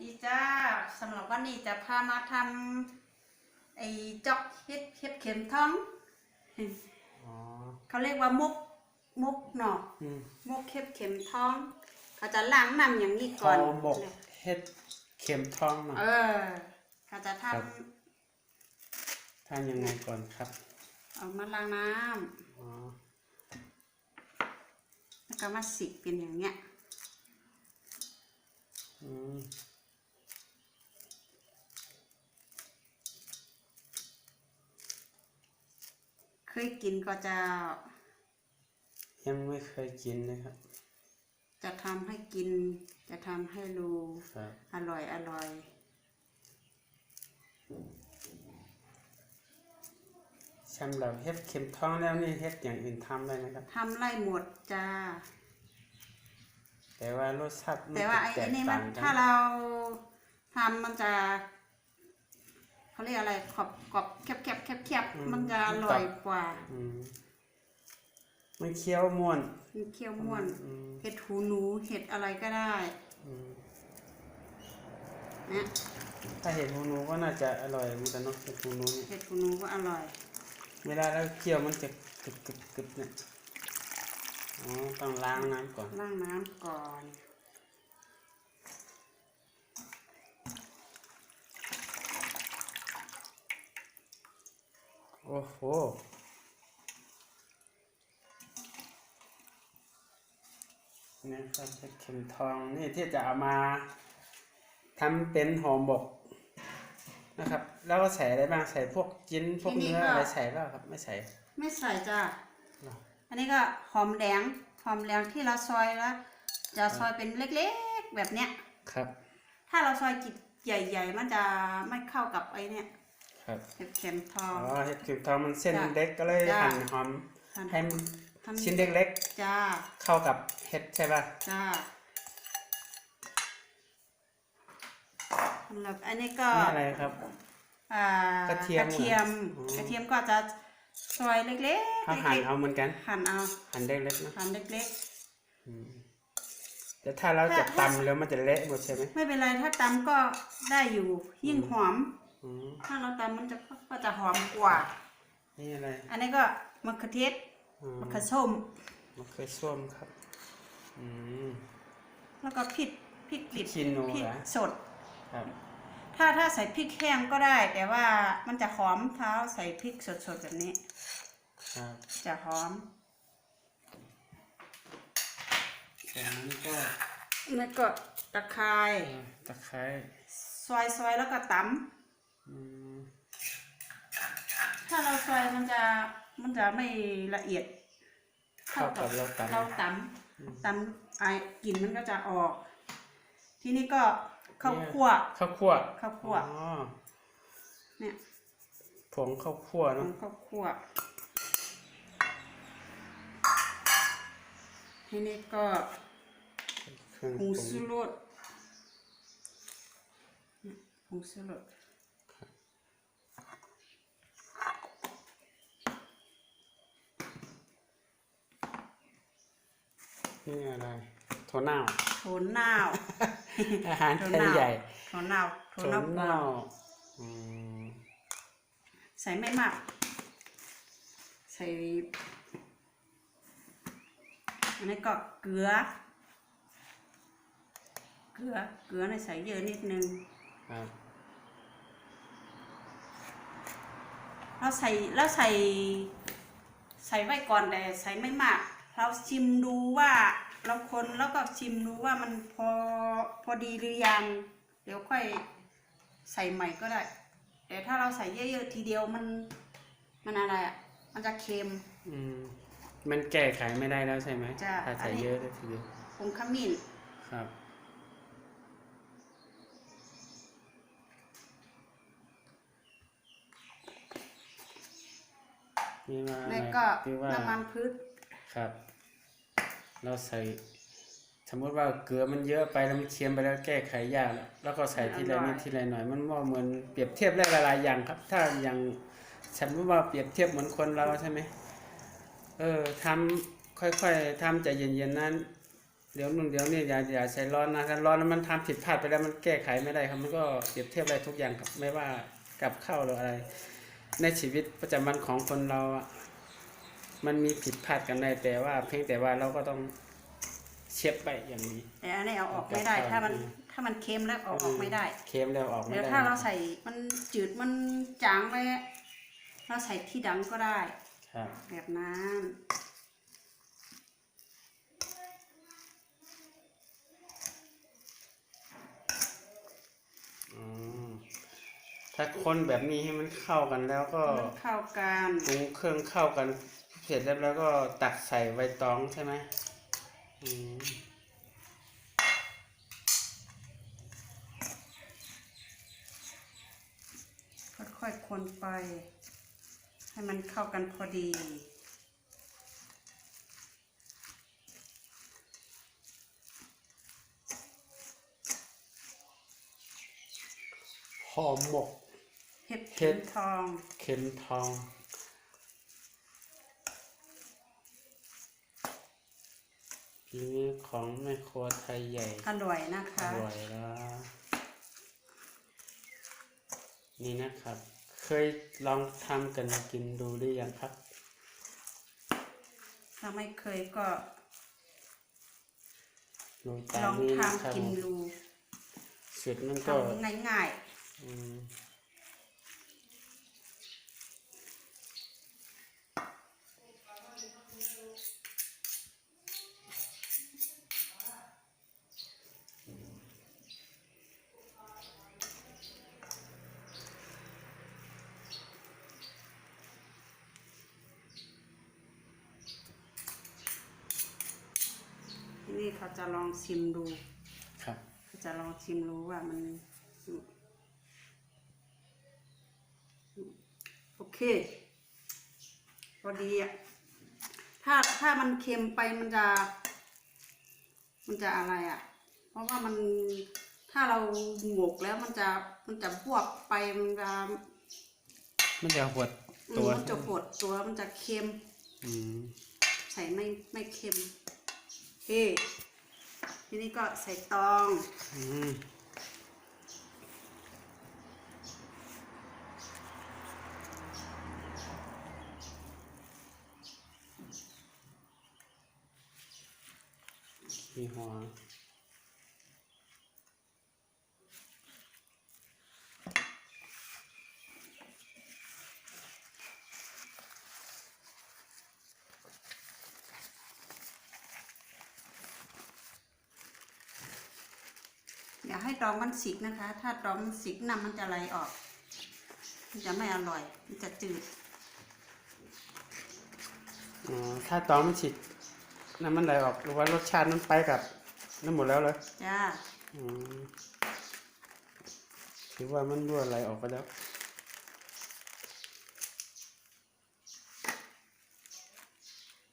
ดีจ้าสำหรับวันนี้จะพามาทำไอ้จอกเฮ็ดเฮ็ดเข็มท้องอ๋อเขาเรียกว่ามุกมุกเนาะอืมมุกเฮ็ดเข็มท้อง เขาจะล้างน้ำอย่างนี้พก่ออนหมกเฮ็ดเข็มทองหน่อยเออ เขาจะทครับทานยังไงก่อนครับำเอามาล้างน้อ๋อำแล้วก็มาสิเป็นอย่างเงี้ยอืม เค ยกินก็จะยังไม่เคยกินเลยครับ จะทำให้กิน จะทำให้รู้ครับอร่อยอร่อย สำหรับเฮ็ดเข็มทองแล้วนี่เฮ็ดอย่างอื่นทำได้ไหมครับ ทำไล่หมดจ้า แต่ว่ารสชาติมันแต่ว่าจะไอ้แตไอ้กนี่มัต่านงกัถ้านเราทำมันจะ เขาเรียกอะไรขอบกรอบแคบแคบแคบแคบมันจะอร่อยกว่าอืมมันเคี้ยวม่วนมันเคี้ยวม่วนอืมเห็ดหูหนูเห็ดอะไรก็ได้อืมเนี่ยถ้าเห็ดหูหนูก็น่าจะอร่อยเหมือนกันเนาะเห็ดหูหนูเนี่ยเห็ดหูหนูก็อร่อย เวลาเราเคี่ยวมันจะกรึบกรึบกรึบเนี่ยอ๋อต้องล้างน้ำก่อนล้างน้ำก่อน โอ้โหนี่ครับเห็ดเข็มทองนี่ที่จะเอามาทำเป็นห่อหมกนะครับ แล้วก็ใส่อะไรบ้างใส่พวกจิ้นพวกเนื้ออะไรใส่บ้างครับ ไม่ใส่ ไม่ใส่จ้าหรออันนี้ก็หอมแดงหอมแดงที่เราซอยแล้วจะซอยเป็นเล็กๆแบบเนี้ยครับ ถ้าเราซอยจิตใหญ่ ๆ มันจะไม่เข้ากับไอ้เนี่ย ครับเห็ดเข็มทออ๋องเห็ดเข็มทองมันเส้นจ้ะเล็กก็เลยจ้ะ หั่นหอมหั่นให้มันทำชิ้นเล็กจ้า ๆ เข้ากับเห็ดใช่ป่ะจ้าแล้วอันนี้ก็นี่อะไรครับ อ่ากระเทียมกระเทียมอ๋อ กระเทียมก็จะซอยเล็กๆเขาหั่นเล็กเอาเหมือนกัน ๆหั่นเอาหั่นเล็กๆนะหั่นเล็ก อืมแต่ถ้าเราจะถ้า ตำแล้วมันจะเละหมดใช่ไหม ๆ ไม่เป็นไรถ้าตำก็ได้อยู่ยิ่งหอม อืมถ้าเราตำมันจะก็จะหอมกว่า นี่อะไร อันนี้ก็มะเขือเทศอืมมะเขือส้มมะเขือส้มครับ อืม แล้วก็พริกพริกดิบพริกขี้หนูพริกเหรอสด ครับ ถ้าถ้าใส่พริกแห้งก็ได้ แต่ว่ามันจะหอมเท้าใส่พริกสดๆแบบนี้ครับจะหอมจากนั้นก็แล้วก็ตะไคร้เอ่อตะไคร้ซอยซอยแล้วก็ตอืมำ ถ้าเราซอยมันจะมันจะไม่ละเอียดเข้ากับเราตำเราตำตำไอ้กลิ่นมันก็จะออก ทีนี้ก็ข้าวคั่วข้าวคั่วข้าวคั่วอ๋อเนี่ยผงข้าวคั่วขอเนาะงข้าวคั่วทีนี้ก็เครื่องผงปรุชูงรสผงชูรส นี่อะไรถั่วเน่าโถนเน่าวอาหารโถไทยใหญ่โถนเน่าวโถถั่นวเน่าวเน่าอืมใส่ไม่มากใส่อันนี้ก็เกลือ เกลือ เกลือในยใส่เยอะนิดนึงครับเราใส่แล้วใส่ ใส่ไว้ก่อนแต่ใส่ไม่มาก เราชิมดูว่าเราคนแล้วก็ชิมดูว่ามันพอพอดีหรือยัง เดี๋ยวค่อยใส่ใหม่ก็ได้ แต่ถ้าเราใส่เยอะๆทีเดียวมันมันอะไรอะ มันจะเค็ม อืม มันแก้ไขไม่ได้แล้วใช่ไหมจ้ะถ้าอัใส่นนี้ เยอะเลยทีเดียวผงขมิ้นครับ นี่ว่าอะไรแล้วก็ที่ว่าน้ำมันพืช ครับ เราใส่ สมมติว่าเกลือมันเยอะไปแล้วมันเค็มไปแล้วแก้ไขยากแล้วแล้วก็ใส่ทีละนิดทีละหน่อย มันว่าเหมือนเปรียบเทียบได้หลายๆอย่างครับ ถ้าอย่างสมมติว่าเปรียบเทียบเหมือนคนเราใช่ไหมเออทำค่อยๆทำใจเย็นๆนั้นเดี๋ยวนู่นเดี๋ยวนี่อย่าอย่าใช้ร้อนนะถ้าร้อนแล้วมันทำผิดพลาดไปแล้วมันแก้ไขไม่ได้ครับมันก็เปรียบเทียบได้ทุกอย่างครับไม่ว่ากับข้าวหรืออะไร ในชีวิตประจำวันของคนเราอะ มันมีผิดพลาดกันได้แต่ว่า เพียงแต่ว่าเราก็ต้องเช็ดไปอย่างนี้ แต่อันนี้เอาออกไม่ได้ ถ้ามันถ้ามันเค็มแล้วเอาออกไม่ได้เค็มแล้วออกไม่เดี๋ยวได้ถ้าเราใส่มันจืดมันจางไปเราใส่ที่ดังก็ได้ครับแบบนั้นอืมถ้าคนแบบนี้ให้มันเข้ากันแล้วก็มันเข้ากันปรุงเครื่องเข้ากันเสร็จแล้วแล้วก็ตักใส่ใบตองใช่ไหมอืมค่อยๆคนไป ให้มันเข้ากันพอดีห่อหมกเห็ดเห็เข็ดมทอง เข็มทองฝีมือ ของแม่ครัวไทยใหญ่ อร่อยนะอคะร่อยแล้ว นี่นะครับ เคยลองทำกันกินดูหรือยังครับ ถ้าไม่เคยก็ดูตาลมองนี้นะครับทำกินดูสุดมันทก็ำง่ายอืม เขาจะลองชิมดูครับ เขาจะลองชิมดูว่ามันอืมโอเคพอดีอะถ้าถ้ามันเค็มไปมันจะ มันจะอะไรอะ เพราะว่ามันถ้าเราหมกแล้วมันจะมันจะบวบไปมันจะมันจะหดอืมตัวมันจะหดตัวมันจะเค็มอืมใส่ไม่ไม่เค็มโอเค ทีนี้ก็ใส่ตองอืมมีหัว ให้ตองมันสิกนะคะ ถ้าตองมันสิกน้ำมันจะไหลออก มันจะไม่อร่อย มันจะจืดอ๋อถ้าตอมนฉีดน้ำมันไหลออกหรือว่ารสชาติมันไปกับนั่นหมดแล้วเลยจ้า อืมถือว่ามันรั่วไหลออกไปแล้ว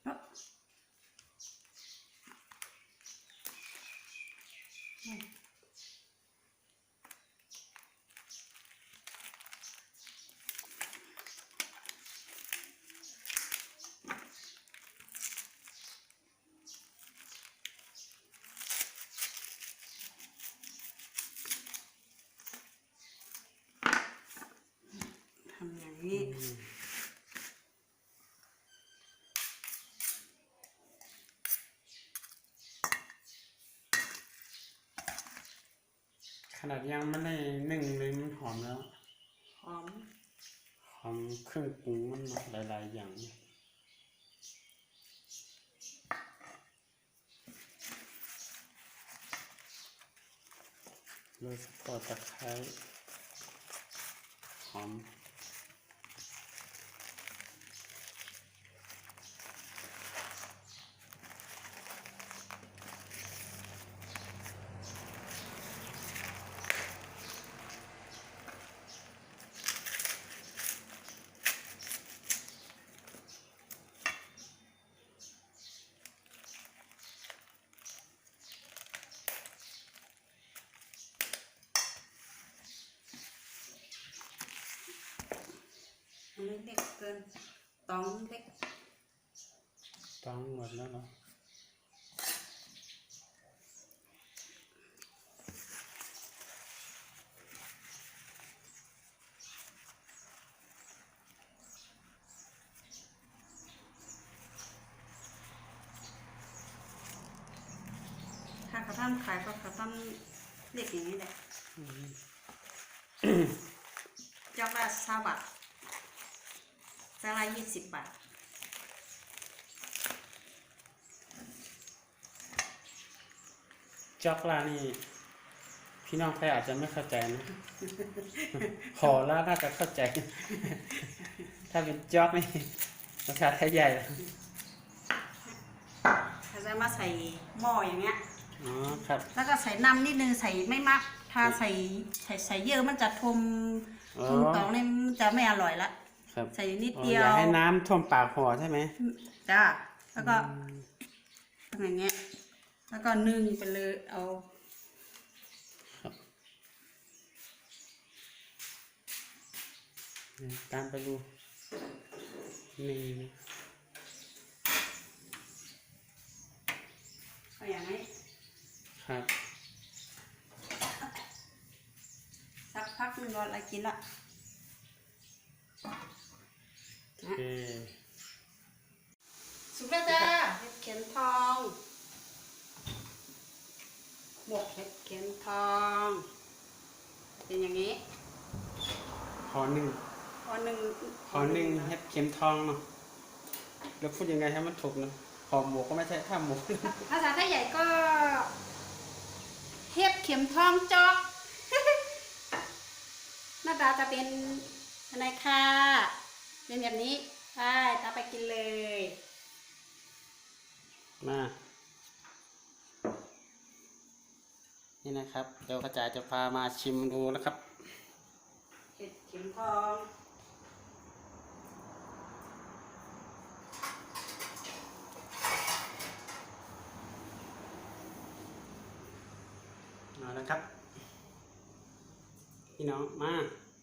เอ้อทำอย่างนี้ขนาดยังไม่ได้นึ่งเลยมันหอมแล้ว หอม หอมเครื่องปรุงมันหลาย ๆ อย่างโรยสปอร์ตะไคร้หอม เล็กเกินตองเล็กต้องหมดแล้วเหรอ ทำขายก็เขาทำเล็กอย่างนี้แหละจอกละสาบาทจอกละยี่สิบบาท จ็อกลานี่ พี่น้องไทยอาจจะไม่เข้าใจนะขอแล้วน่าจะเข้าใจ ถ้าเป็นจ็อกนี่ภาษาไทยใหญ่เลยเขาจะมาใส่หม้ออย่างเงี้ยอ๋อครับ แล้วก็ใส่น้ำนิดนึงใส่ไม่มาก ถ้าใส่ใส่ใส่เยอะมันจะทมอ๋อทมตองนี่มันจะไม่อร่อยละครับใส่นิดอ๋อเดียอย่าวให้น้ำท่วมปากห่อใช่ไหมจ้าแล้วก็ทำอย่างเงี้ย แล้วก็นึ่งไปเลยเอาตามไปดูนี่นะเอาอย่างนี้ครับสักพักหนึงรออะไรกินละโอเค สุกแล้วจ้าเห็ดเข็มทอง หมกเห็ดเข็มทอง เป็นอย่างนี้ขอหนึ่งพอหนึ่งขอหนึ่งเฮ็ดเข็มทองเนาะแล้วพูดยังไงให้มันถูกเนาะขอหมวกก็ไม่ใช่ท่าหมวกภาษาไทยใหญ่ก็เห็ดเข็มทองจอกหน้าตาจะเป็นอะไรค่ะเป็นแบบนี้ไปตาไปกินเลย มา นี่นะครับ เดี๋ยวกระจายจะพามาชิมดูนะครับเห็ดเข็มทองเอาละครับ พี่น้องมา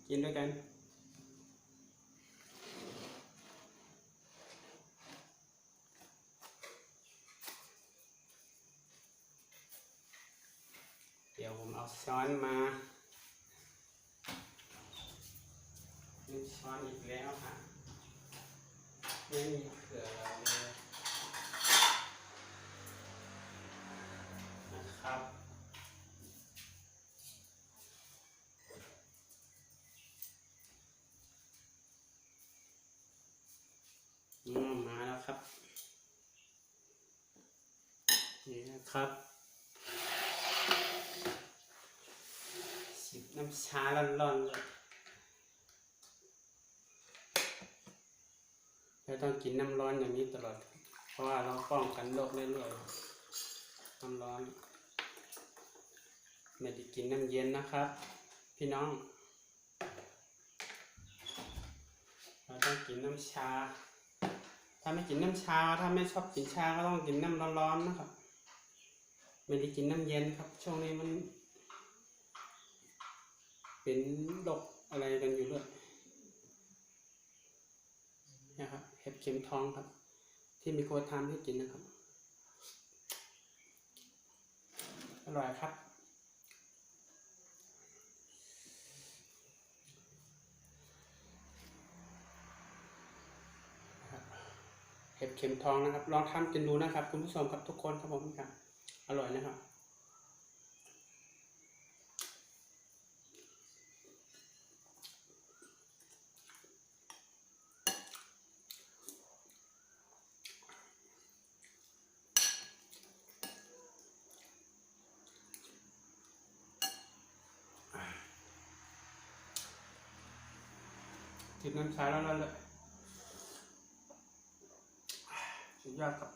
กินด้วยกัน ดี๋ยวผมเอาช้อนมาหนึ่งช้อนอีกแล้วค่ะไม่มีเผื่อเราเลยนะครับอืมมาแล้วครับ นี่นะครับสิบ น้ำชาร้อนๆเลยเราต้องกินน้ำร้อนอย่างนี้ตลอด เพราะว่าเราป้องกันโรคเรื่อยๆน้ำร้อน ไม่ได้กินน้ำเย็นนะครับ พี่น้อง เราต้องกินน้ำชา ถ้าไม่กินน้ำชา ถ้าไม่ชอบกินชาก็ต้องกินน้ำร้อนๆนะครับ ไม่ได้กินน้ำเย็นครับ ช่วงนี้มัน เป็นโรคอะไรกันอยู่ด้วยนะครับเห็ดเข็มทองครับ ที่มีโคทามให้กินนะครับ อร่อยครับ เห็ดเข็มทองนะครับ ลองทำกินดูนะครับ คุณผู้ชมครับทุกคนครับผมครับ อร่อยนะครับน้ำชาแล้วแล้วเลย สุด ยอดครับ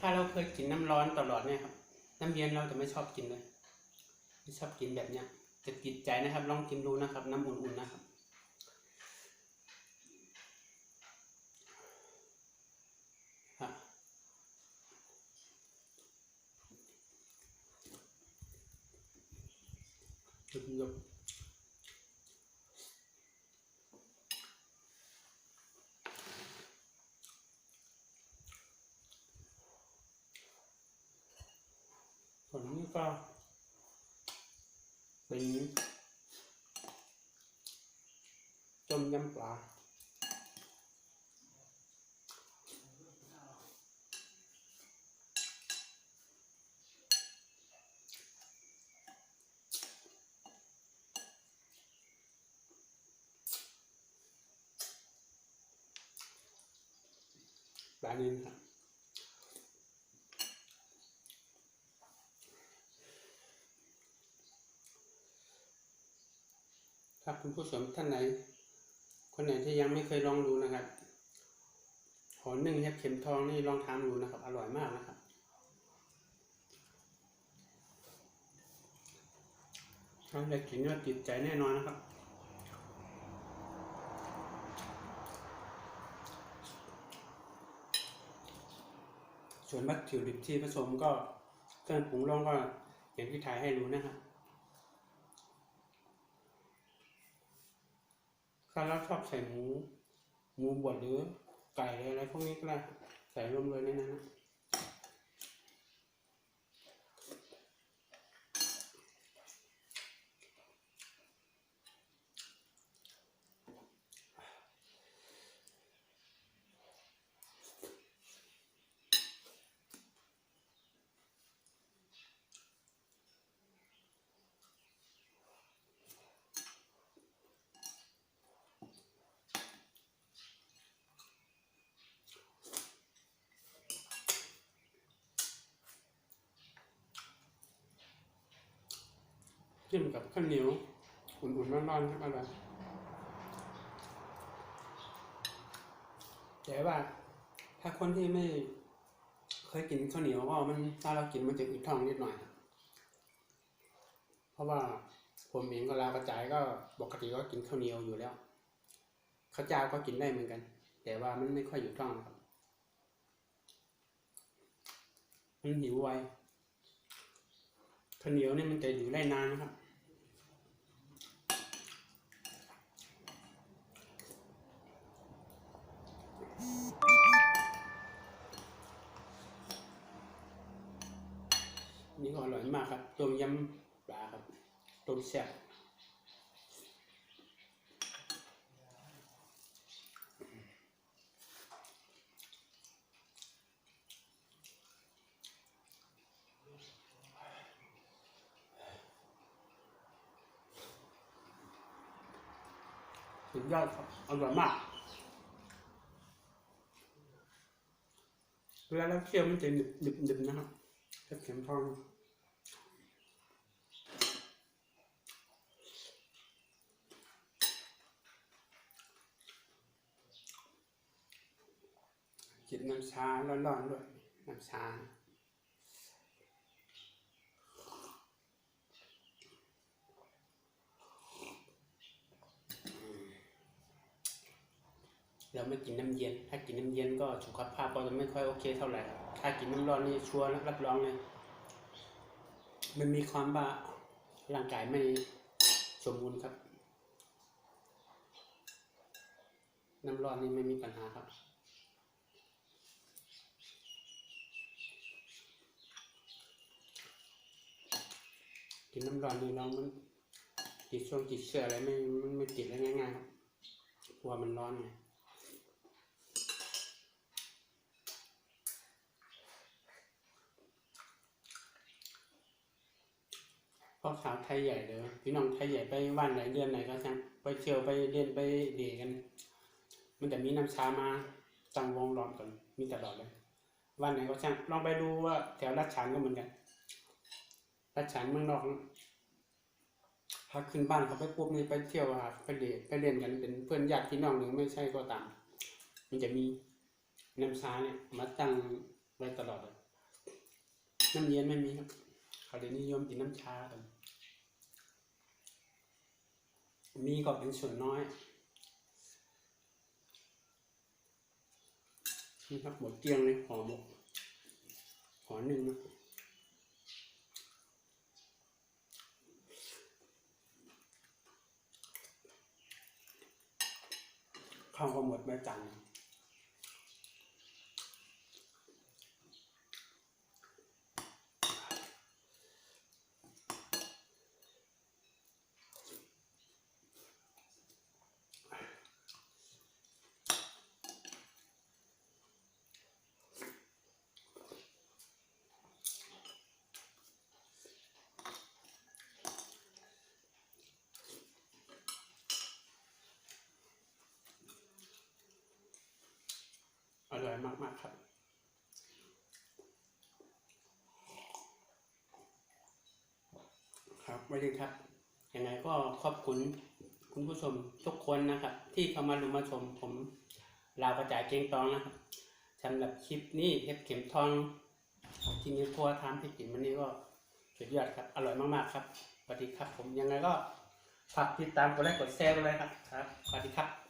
ถ้าเราเคยกินน้ำร้อนตลอดเนี่ยครับ น้ำเย็นเราจะไม่ชอบกินเลย ไม่ชอบกินแบบเนี้ยจะติดใจนะครับ ลองกินดูนะครับ น้ำอุ่นๆนะครับ เป็นต้มยำปลาปลานินครั คุณผู้ชมท่านไหน คนไหนที่ยังไม่เคยลองดูนะครับหอหนึ่งเห็ดเข็มทองนี่ลองทำดูนะครับ อร่อยมากนะครับ ถ้าได้กินก็ติดใจแน่นอนนะครับส่วนวัตถุดิบที่ผสมก็เครื่องปรุงรองก็อย่างที่ถ่ายให้ดูนะครับ ถ้าเราชอบใส่หมูหมูบดหรือไก่หรืออะไรพวกนี้ก็ได้ใส่รวมเลยในนั้นนะ จิ้มกับข้าวเหนียวอุ่นๆร้อนๆครับอร่อยแต่ว่า ถ้าคนที่ไม่เคยกินข้าวเหนียวก็มันถ้าเรากินมันจะอืดท้องนิดหน่อย เพราะว่าผมเองก็ลากระจายก็ปกติก็กินข้าวเหนียวอยู่แล้วข้าวเจ้าก็กินได้เหมือนกัน แต่ว่ามันไม่ค่อยอยู่ท้องครับมันหิวไวข้าวเหนียวเนี่ยมันจะอยู่ได้นานนะครับ นี่ก็อร่อยมากครับต้มยำปลาครับต้มแซ่บสุดยอดครับอร่อยมาก เวลาเราเคี่ยวมันจะหนึบหนึบหนึบนะครับเห็ดเข็มทองจิบน้ำชาร้อนๆด้วยน้ำชา เราไม่กินน้ำเย็น ถ้ากินน้ำเย็นก็สุขภาพก็จะไม่ค่อยโอเคเท่าไหร่ครับถ้ากินน้ำร้อนนี่ชัวร์รับรองเลย มันมีความว่าร่างกายไม่สมบูรณ์ครับ น้ำร้อนนี่ไม่มีปัญหาครับกินน้ำร้อนนี่เรามันติดช่วงติดเชื้ออะไรไม่มันไม่ติดได้ง่ายๆครับเพราะว่ามันร้อนไง พ่อสาวไทยใหญ่เลยพี่น้องไทยใหญ่ไปบ้านไหนเดือนไหนก็ช่างไปเที่ยวไปเรียนไปเดทกัน มันจะมีน้ำชามาตั้งวงล้อมกันมีตลอดเลย วันไหนก็ช่างลองไปดูว่าแถวรัชฉานก็เหมือนกันรัชฉานเมืองนอกนะถ้าขึ้นบ้านเขาไปปุ๊บนี่ไปเที่ยวหาไปเดทไปเรียนกันเป็นเพื่อนญาติพี่น้องหรือไม่ใช่ก็ตาม มันจะมีน้ำชาเนี่ยมาตั้งไว้ตลอดเลยน้ำเย็นไม่มีครับเขาเลยนิยมกินน้ำชากัน มีก็เป็นส่วนน้อยนี่ครับหมดเกลี้ยงเลยห่อหมกห่อหนึ่งนะข้าวก็หมดใบจันทร์ มากๆครับครับไม่ดีครับ ยังไงก็ขอบคุณคุณผู้ชมทุกคนนะครับ ที่เข้ามาดูมาชมผมลาวกระจายเกงตองนะครับสำหรับคลิปนี้เห็ดเข็มทองที่มีทัวทำให้กินวันนี้ก็สุดยอดครับ อร่อยมากๆครับสวัสดีครับ ผมยังไงก็ฝากติดตามกดไลค์กดแชร์ด้วยครับครับสวัสดีครับ